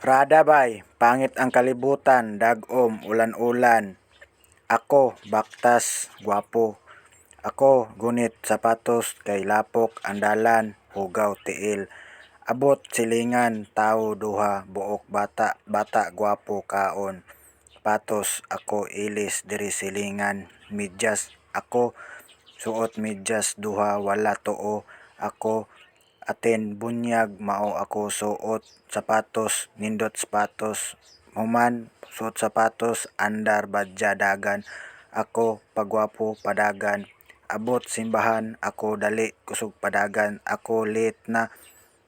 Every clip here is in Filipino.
Radabay, pangit ang kalibutan, dagom, ulan-ulan. Ako, baktas, gwapo. Ako, gunit, sapatos, kay lapok, andalan, hugaw, tiil. Abot, silingan, tao, duha, buok, bata, bata, gwapo, kaon. Patos, ako, ilis, diri, silingan, midyas, ako, suot, midyas, duha, wala, too, ako, atin bunyag mao ako suot sapatos nindot sapatos human suot sapatos andar badya dagan ako pagwapo padagan abot simbahan ako dali kusog padagan ako lit na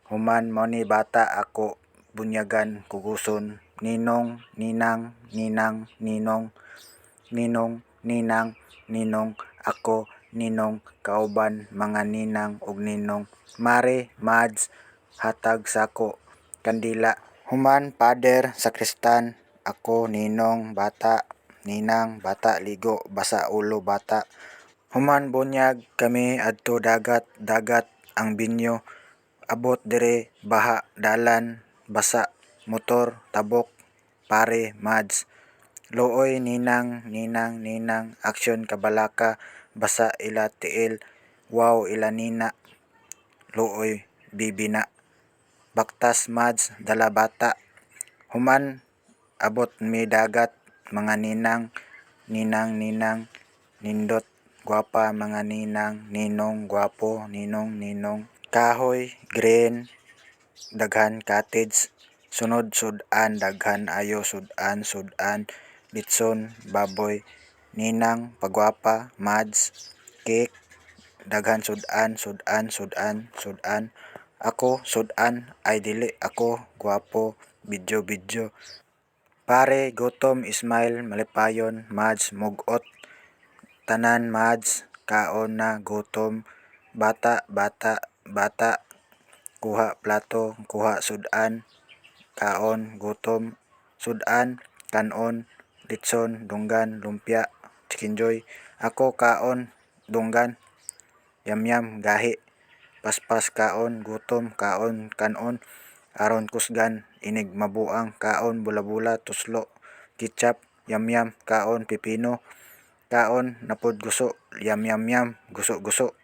human mo ni bata ako bunyagan kuguson ninong ninang ninang ninong ninong ninang ninong ako ninong kauban mga ninang ug ninong mare mads hatag sako kandila. Human pader sakristan ako ninong bata ninang bata ligo basa ulo bata. Human bunyag kami adto dagat dagat ang binyo. Abot dire baha dalan basa motor tabok pare mads. Luoy ninang ninang ninang aksyon kabalaka basa ila tiil. Wow ila nina. Luoy bibina baktas mads dala bata. Human abot mi dagat. Mga ninang ninang ninang nindot. Gwapa mga ninang ninong gwapo ninong ninong. Kahoy green daghan cottage. Sunod sud-an daghan ayo sud-an sud-an. Litson baboy ninang pagwapa mads cake daghan sud-an sud-an sud-an sud-an. Ako sud-an ay dili. Ako gwapo bidyo bidyo. Pare gutom smile malipayon mads mug-ot. Tanan mads kaon na gutom bata bata bata. Kuha plato kuha sud-an kaon gutom sud-an kan-on litson dunggan lumpia chicken joy ako kaon dunggan. Yamyam gahi. Paspas kaon gutom kaon kan-on. Aron kusgan inig mabuang kaon bula-bula tuslo ketchup yamyam kaon pipino. Kaon napud guso. Yamyamyam guso-guso